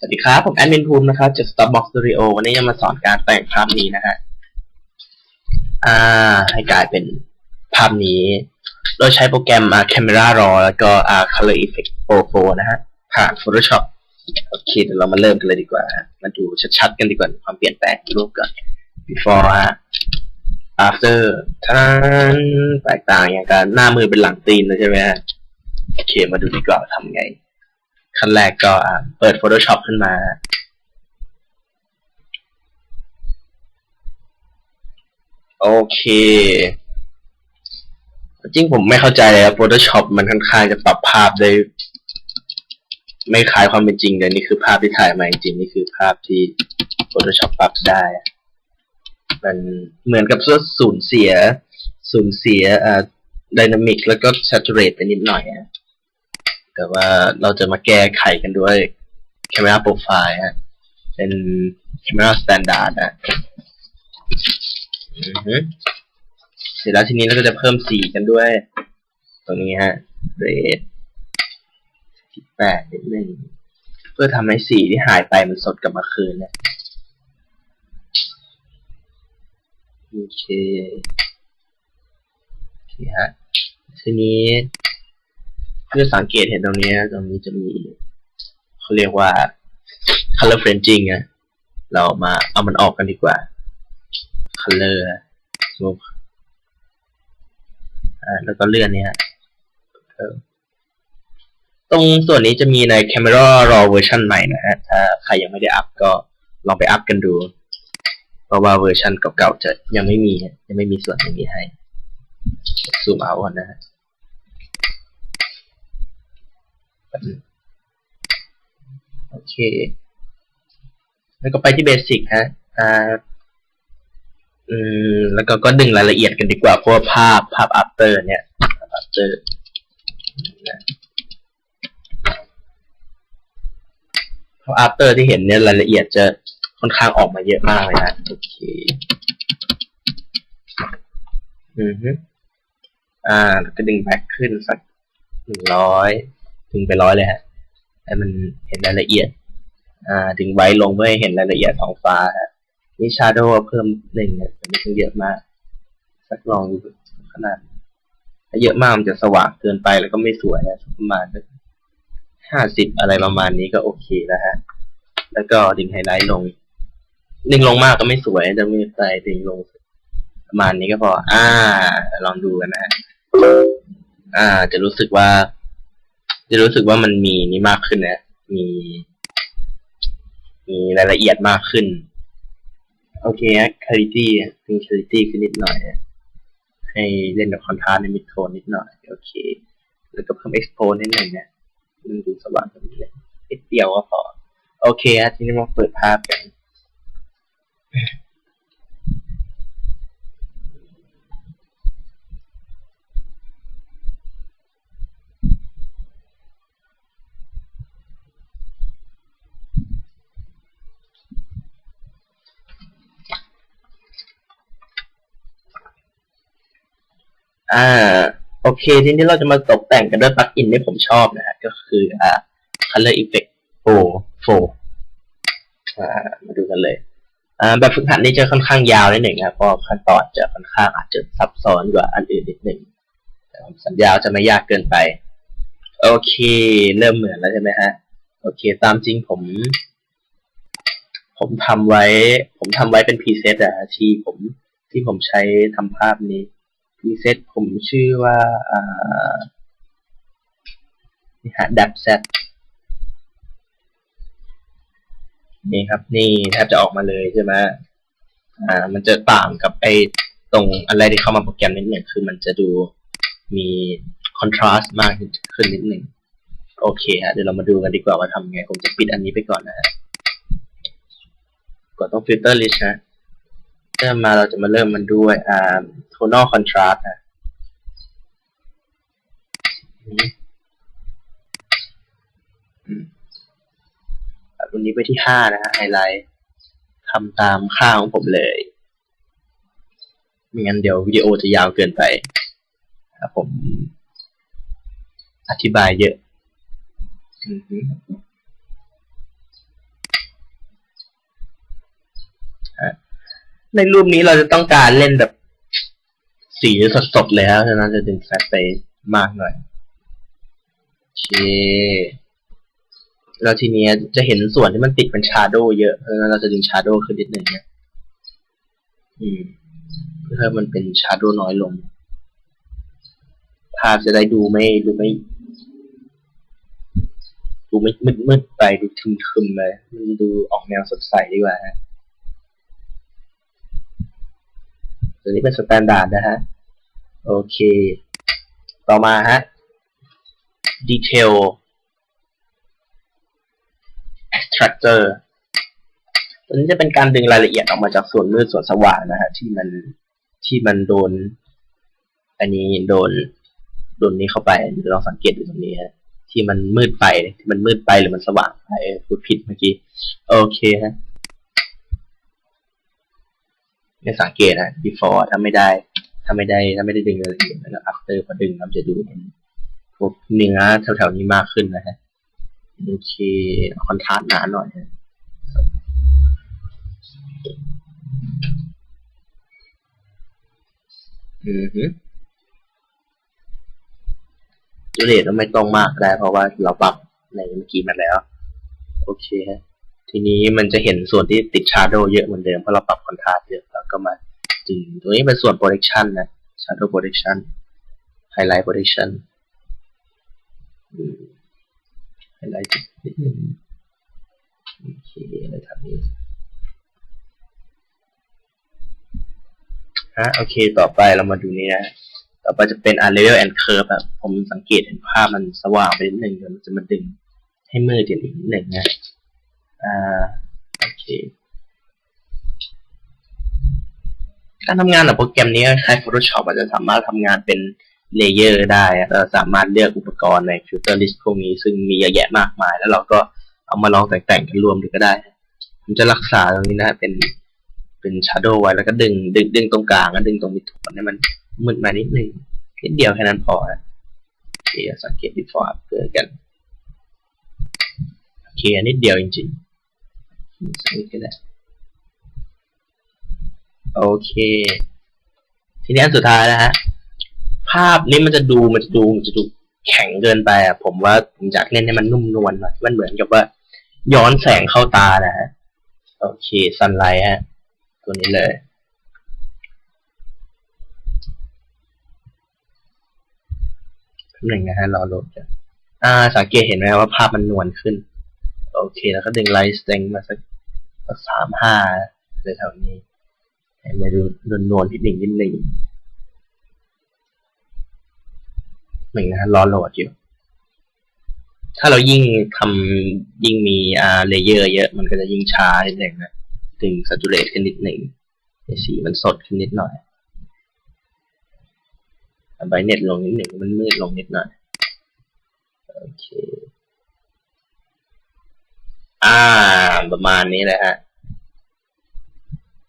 สวัสดีครับ ผมแอดมินภูมินะครับจาก Stopbox Studio วันนี้จะมาสอนการแต่งภาพนี้นะฮะอ่า ให้กลายเป็นภาพนี้ โดยใช้โปรแกรมอ่า Camera Raw แล้วก็อ่า Color Effect Pro 4นะฮะ ผ่าน Photoshop โอเคเดี๋ยวเรามาเริ่มกันเลยดีกว่า มาดูชัดๆกันดีกว่า ความเปลี่ยนแปลงรูปก่อน before ฮะ after ท่านแตกต่างอย่างกันหน้ามือเป็นหลังตีนเลยใช่ไหมฮะ โอเค มาดูดีกว่าทำไง ขั้นแรกก็เปิด Photoshop ขึ้นมาโอเค จริงผมไม่เข้าใจเลยครับ Photoshop มันค่อนข้างจะปรับภาพได้ ไม่คล้ายความเป็นจริงเลยนี่คือภาพที่ถ่ายมาจริงนี่คือภาพที่ Photoshop ปรับได้ มันเหมือนกับสูญเสีย สูญเสียอ่า dynamic แล้วก็ saturate ไปนิดหน่อยอะ แต่ว่าเราจะมาแก้ไขกันด้วย Camera Profile ฮะ เป็น Camera Standard นะเสร็จแล้วทีนี้เราก็จะเพิ่มสีกันด้วย ตรงนี้ฮะ Red สิบแปดนิดนึงเพื่อทำให้สีที่หายไปมันสดกลับมาคืนนะโอเคโอเคฮะทีนี้ เพื่อสังเกตเห็นตรงนี้ตรงนี้จะมีเขาเรียกว่า color fringing อะเรามาเอามันออกกันดีกว่า color สมมติอ่าแล้วก็เลื่อนเนี่ยตรงส่วนนี้จะมีใน Camera Raw เวอร์ชันใหม่นะฮะ ถ้าใครยังไม่ได้อัพก็ลองไปอัพกันดู เพราะว่าเวอร์ชันเก่าๆจะยังไม่มี ยังไม่มีส่วนตรงนี้ให้ ซูมเอาก่อนนะฮะ โอเค แล้วก็ไปที่เบสิกฮะอ่าอืมแล้วก็ก็ดึงรายละเอียดกันดีกว่าเพราะว่าภาพภาพ after เนี่ยภาพ after นะภาพ after ที่เห็นเนี่ยรายละเอียดจะค่อนข้างออกมาเยอะมากเลยฮะโอเคอือฮึอ่าแล้วก็ดึงแบ็คขึ้นสักหนึ่งร้อย ถึงไปร้อยเลยฮะให้มันเห็นรายละเอียด อ่าดึงไว้ลงเพื่อให้เห็นรายละเอียดท้องฟ้าฮะนี่ชาโดว์เพิ่มหนึ่งเนี่ยม่ถึงเยอะมาก สักลองดูขนาดถ้าเยอะมากมันจะสว่างเกินไปแล้วก็ไม่สวยนะประมาณห้าสิบอะไรประมาณนี้ก็โอเคแล้วฮะ แล้วก็ดึงไฮไลท์ลงดึงลงมากก็ไม่สวยจะม่ใส่ดึงลง ประมาณนี้ก็พอ อ่า ลองดูกันนะฮะ อ่า จะรู้สึกว่า จะรู้สึกว่ามันมีนี่มากขึ้นนะ มี มีรายละเอียดมากขึ้น โอเคฮะ quality มี quality ขึ้นนิดหน่อย ให้เล่นกับคอนทราสต์ในมิดโทนนิดหน่อย โอเค แล้วก็เพิ่ม expose นิดหนึ่งเนี่ยมันดูสว่างขึ้นนิดเลยนิดเดียวก็พอ โอเคฮะทีนี้มาเปิดภาพกัน อ่า โอเค ทีนี้เราจะมาตกแต่งกันด้วยปลั๊กอินที่ผมชอบนะฮะ ก็คืออ่า Color Effect Pro 4อ่า มาดูกันเลย อ่า แบบฝึกหัดนี้จะค่อนข้างยาวนิดหนึ่งครับเพราะขั้นตอนจะค่อนข้างอาจจะซับซ้อนกว่าอันอื่นนิดหนึ่งแต่ผมสัญญาจะไม่ยากเกินไป โอเค เริ่มเหมือนแล้วใช่ไหมฮะ โอเค ตามจริงผม ผมทำไว้ ผมทำไว้เป็นพรีเซตอะฮะที่ผมที่ผมใช้ทำภาพนี้ รีเซ็ตผมชื่อว่าอ่านี่ฮะดับเซตนี่ครับ นี่แทบจะออกมาเลยใช่ไหมอ่า มันจะต่างกับไอ้ตรงอะไรที่เข้ามาโปรแกรมนิดหนึ่งคือมันจะดูมีคอนทราสต์มากขึ้นนิดหนึ่งโอเคฮะเดี๋ยวเรามาดูกันดีกว่าว่าทำไง ผมจะปิดอันนี้ไปก่อนนะฮะกดต้องฟิลเตอร์ลิสต์นะ เริ่มมาเราจะมาเริ่มมันด้วยอ่า tonal contrast นะอืมอืมเอาตรงนี้ไปที่ห้านะฮะไฮไลท์ทำตามค่าของผมเลยไม่งั้นเดี๋ยววิดีโอจะยาวเกินไปครับผม อธิบายเยอะ อือฮึ ในรูปนี้เราจะต้องการเล่นแบบสีสดๆเลยครับฉะนั้นจะดึงแฟลชไปมากหน่อยโอเคแล้วทีนี้จะเห็นส่วนที่มันติดเป็นชาร์โดเยอะเพราะฉะนั้นเราจะดึงชาร์โดขึ้นนิดหนึ่งนะอืมเพื่อให้มันเป็นชาร์โดน้อยลง ภาพจะได้ดูไม่ดูไม่ดูไม่มืดๆไปดูทึมทึมๆเลยมันดูออกแนวสดใสดีกว่าฮะ ตัวนี้เป็นสแตนดาร์ดนะฮะ โอเค ต่อมาฮะ detail extractor ตัวนี้จะเป็นการดึงรายละเอียดออกมาจากส่วนมืดส่วนสว่างนะฮะที่มันที่มันโดน อันนี้โดนโดนนี้เข้าไปลองสังเกตดูตรงนี้ฮะที่มันมืดไปที่มันมืดไปหรือมันสว่างไปพูดผิดเมื่อกี้ โอเคฮะ ไม่สังเกตนะ before ถ้าไม่ได้ถ้าไม่ได้ถ้าไม่ได้ดึงรายละเอียดแล้ว after พอดึงเราจะดูเห็นพวกเนื้อแถวๆนี้มากขึ้นนะฮะโอเคคอนทราสต์หนาหน่อยนะอือฮึจุเลตก็ไม่ต้องมากได้เพราะว่าเราปรับในเมื่อกี้มาแล้ว โอเคฮะ ทีนี้มันจะเห็นส่วนที่ติดชาร์โดเยอะเหมือนเดิมเพราะเราปรับคอนทราสต์เยอะแล้วก็มาดึงตัวนี้เป็นส่วน protection นะ shadow protection highlight protection อืม highlight นิดนึงโอเคอะไรทำนี้ฮะโอเคต่อไปเรามาดูนี่นะต่อไปจะเป็น a level and curve แบบผมสังเกตเห็นภาพมันสว่างไปนิดนึงเดี๋ยวมันจะมาดึงให้มืดอีกนิดนึงนะ โอเคการทำงานกับโปรแกรมนี้คล้ Photoshop อาจจะสามารถทำงานเป็นเลเยอร์ได้เราสามารถเลือกอุปกรณ์ใน Filter List พวกนี้ ซึ่งมีเยอะแยะมากมาย แล้วเราก็เอามาลองแต่งๆกันรวมดูก็ได้ ผมจะรักษาตรงนี้นะเป็นเป็น Shadow ไว้แล้วก็ดึงดึงดึงตรงกลางแล้วดึงตรงมิดโทนให้มันมืดมานิดนึงนิดเดียวแค่นั้นพอนะโอเคสังเกต before after กันโอเคอันนิดเดียวจริงๆ สังเกตก็ได้โอเค ทีนี้อันสุดท้ายนะฮะ ภาพนี้มันจะดูมันจะดูมันจะดูแข็งเกินไปอะ ผมว่าผมอยากเล่นให้มันนุ่มนวลหน่อยมันเหมือนกับว่า ย้อนแสงเข้าตานะฮะ โอเคซันไลท์ฮะ ตัวนี้เลยหนึ่งนะฮะรอโหลดกันอ่า สังเกตเห็นไหมว่าภาพมันนวลขึ้น โอเค แล้วก็ดึงไลท์สเต็งมาสักสักสามห้าเลยแถวนี้ ให้มาดูนวลนวลๆนิดหนึ่งนิดหนึ่งหนึ่งนะรอโหลดอยู่ ถ้าเรายิ่งทำยิ่งมีอ่าเลเยอร์เยอะ มันก็จะยิ่งช้านิดหนึ่งนะดึงสัตูเรตขึ้นนิดหนึ่งให้สีมันสดขึ้นนิดหน่อยไบเน็ตลงนิดหนึ่งมันมืดลงนิดหน่อย โอเค อ่า ประมาณนี้แหละฮะ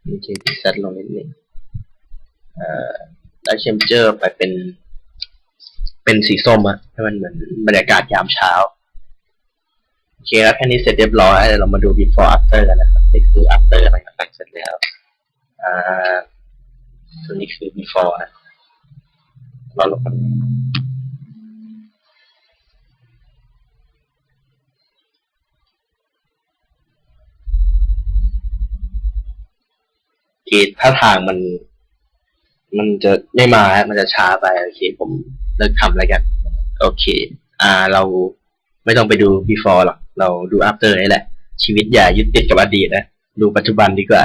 นี่เชนเซตลงนิดนึงเอ่อแล้วเชมเจอร์ไปเป็น เป็นสีส้มอะให้มันเหมือนบรรยากาศยามเช้าโอเคแล้วแค่นี้เสร็จเรียบร้อยเดี๋ยวเรามาดู before after กันนะครับนี่คือ after หลังจากแต่งเสร็จแล้วอ่าตัวนี้คือ before นะเราลงกัน โอเคถ้าทางมัน มันจะไม่มาฮะมันจะช้าไป โอเค ผมเลิกทำแล้วกัน โอเค อ่าเราไม่ต้องไปดู before หรอก เราดู after นี่แหละ ชีวิตอย่ายึดติดกับอดีตนะ ดูปัจจุบันดีกว่า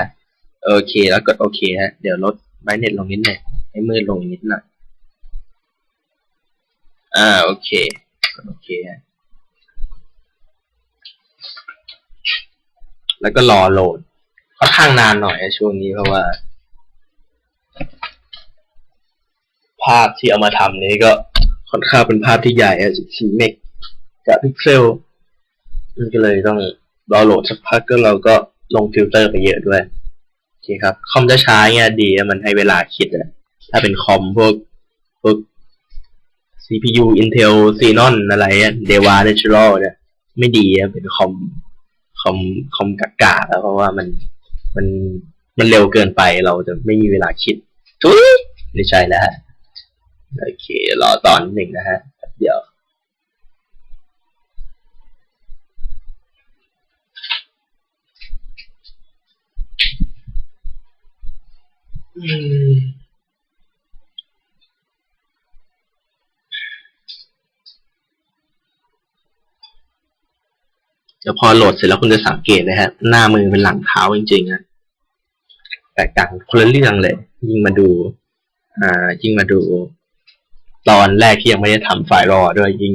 โอเค แล้วกดโอเคฮะ เดี๋ยวลดไบเน็ตลงนิดหน่อยให้มืดลงอีกนิดหน่อย อ่า โอเค กดโอเคฮะแล้วก็รอโหลด ค่อนข้างนานหน่อยช่วงนี้เพราะว่า ภาพที่เอามาทำนี้ก็ค่อนข้างเป็นภาพที่ใหญ่อะ14เมกกับพิกเซลมันก็เลยต้องรอโหลดสักพักก็เราก็ลงฟิลเตอร์ไปเยอะด้วยโอเคครับ คอมจะช้าเนี่ยดีมันให้เวลาคิดอะถ้าเป็นคอมพวกพวก CPU Intel Xenon อะไรอะ Deva Natural เนี่ยไม่ดีอะเป็นคอมคอมคอมกากาแล้วเพราะว่ามัน มันมันเร็วเกินไปเราจะไม่มีเวลาคิดทุยไม่ใช่แล้วฮะโอเค รอตอนหนึ่งนะฮะเดี๋ยวอืม เดี๋ยวพอโหลดเสร็จแล้วคุณจะสังเกตนะฮะ หน้ามือเป็นหลังเท้าจริงๆนะแตกต่างคนละเรื่องเลย ยิ่งมาดู อ่า ยิ่งมาดู ตอนแรกที่ยังไม่ได้ทำไฟล์รอด้วยยิ่ง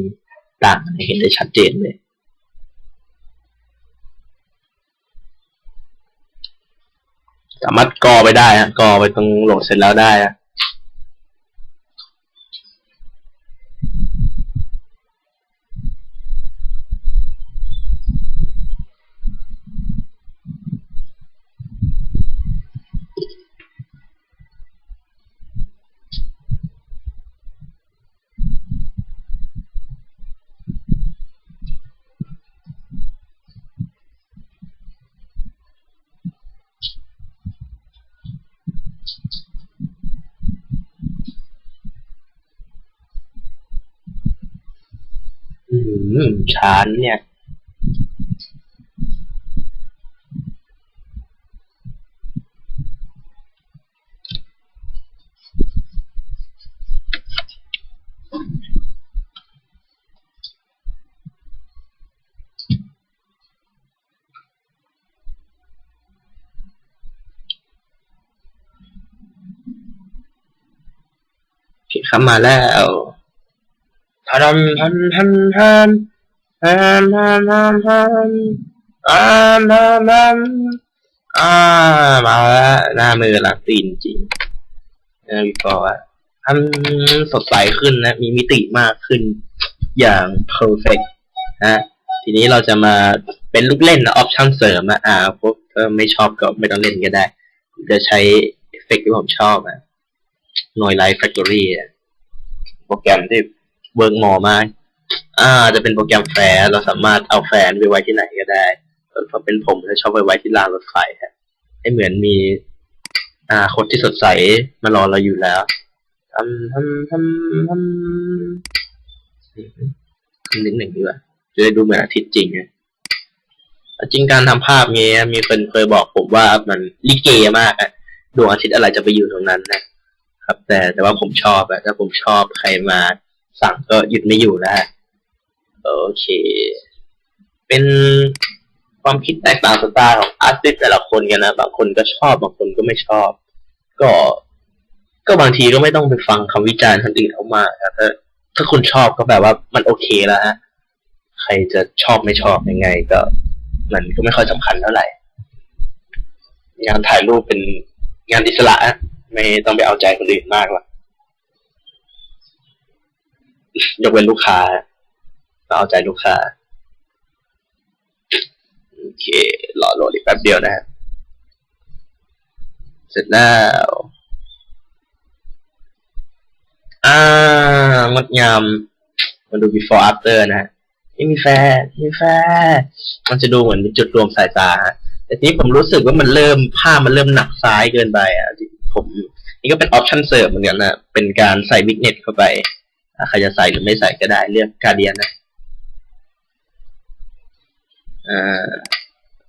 ต่างเห็นได้ชัดเจนเลยสามารถกอไปได้ฮะกอไปตรงโหลดเสร็จแล้วได้ฮะ อืมชานเนี่ยโอเคครับมาแล้วทันทันทันทัน ทันทันทันทันทันทันทันอ่ามาแล้วหน้ามือหลังตีนจริงเออวิกอว่าทำสดใสขึ้นนะ มีมิติมากขึ้นอย่าง perfect นะทีนี้เราจะมาเป็นลูกเล่นนะออปชั่นเสริมนะอ่าพวกถ้าไม่ชอบก็ไม่ต้องเล่นก็ได้ จะใช้เอฟเฟกต์ที่ผมชอบอะ Noise Light Factory อะโปรแกรมที่เวิร์กหมอมาก อ่า จะเป็นโปรแกรมแฟร์เราสามารถเอาแฟนไปไว้ที่ไหนก็ได้ส่วนพอเป็นผมจะชอบไปไว้ที่รางรถไฟฮะให้เหมือนมี อ่า คนที่สดใสมารอเราอยู่แล้วทำทำทำทำขึ้นนิดหนึ่งดีกว่าจะได้ดูเหมือนอาทิตย์จริงไงจริงการทำภาพเงี้ย มีคนเคยบอกผมว่ามันลิเกมากอะดวงอาทิตย์อะไรจะไปอยู่ตรงนั้นนะครับ แต่แต่ว่าผมชอบอะถ้าผมชอบใครมาสั่งก็หยุดไม่อยู่แล้ว โอเค เป็นความคิดแตกต่างสไตล์ของอาร์ติสต์แต่ละคนกันนะ บางคนก็ชอบ บางคนก็ไม่ชอบ ก็ ก็บางทีก็ไม่ต้องไปฟังคำวิจารณ์คนอื่นเขามาครับถ้าถ้าคุณชอบก็แบบว่ามันโอเคแล้วฮะ ใครจะชอบไม่ชอบยังไง ก็ มันก็ไม่ค่อยสำคัญเท่าไหร่ งานถ่ายรูปเป็นงานอิสระอะไม่ต้องไปเอาใจคนอื่นมากหรอกยกเว้นลูกค้า เราเอาใจลูกค้า โอเครอโหลดอีกแป๊บเดียวนะฮะเสร็จแล้ว อ่างดงาม มาดู before after นะฮะไม่มีแฟร์ไม่มีแฟร์มันจะดูเหมือนเป็นจุดรวมสายตาฮะแต่ทีนี้ผมรู้สึกว่ามันเริ่มภาพมันเริ่มหนักซ้ายเกินไปอะผมนี่ก็เป็นออปชั่นเสริมเหมือนกันนะ เป็นการใส่วิกเน็ตเข้าไป ใครจะใส่หรือไม่ใส่ก็ได้เลือกการเดียนนะ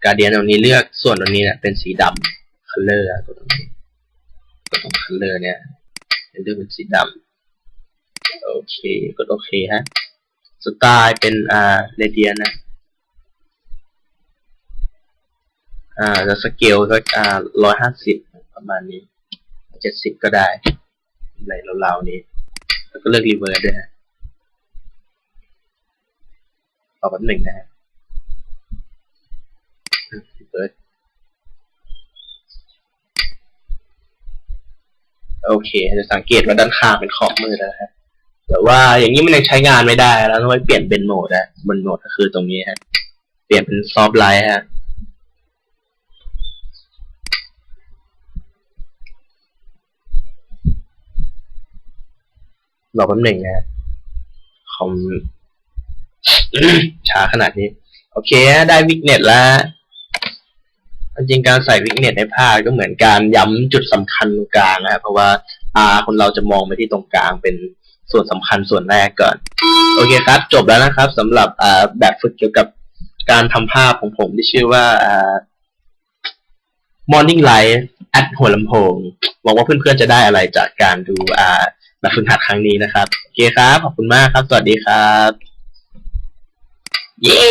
การเดียนตรงนี้เลือกส่วนตรงนี้เนี่ยเป็นสีดำคัลเลอร์ตัวตรงนี้ตัวตรงคัลเลอร์เนี่ยเลือกเป็นสีดำโอเคกดโอเคฮะสไตล์เป็นอ่าเรเดียนนะอ่าจะสเกลก็อ่าร้อยห้าสิบประมาณนี้เจ็ดสิบก็ได้อะไรราวๆนี้ แล้วก็เลือกรีเวิร์สด้วยฮะต่อแป๊บหนึ่งนะฮะ รีเวิร์สโอเค จะสังเกตว่าด้านข้างเป็นขอบมือนะฮะแต่ว่าอย่างนี้มันยังใช้งานไม่ได้ แล้วต้องไปเปลี่ยนเป็นโหมดอะบนโหมดก็คือตรงนี้ฮะ เปลี่ยนเป็นซอฟต์ไลท์ฮะรอแป๊บหนึ่งนะคอมช้าขนาดนี้ โอเค ได้วิกเน็ตแล้ว จริงการใส่วิกเน็ตในภาพก็เหมือนการย้ำจุดสำคัญตรงกลางนะครับเพราะว่าตาคนเราจะมองไปที่ตรงกลางเป็นส่วนสำคัญส่วนแรกก่อน โอเคครับ จบแล้วนะครับสำหรับแบบฝึกเกี่ยวกับการทำภาพของผมที่ชื่อว่าอ่า Morning Light at หัวลำโพงหวังว่าเพื่อนๆจะได้อะไรจากการดูแบบฝึกหัดครั้งนี้นะครับ โอเคครับ ขอบคุณมากครับ สวัสดีครับ เย้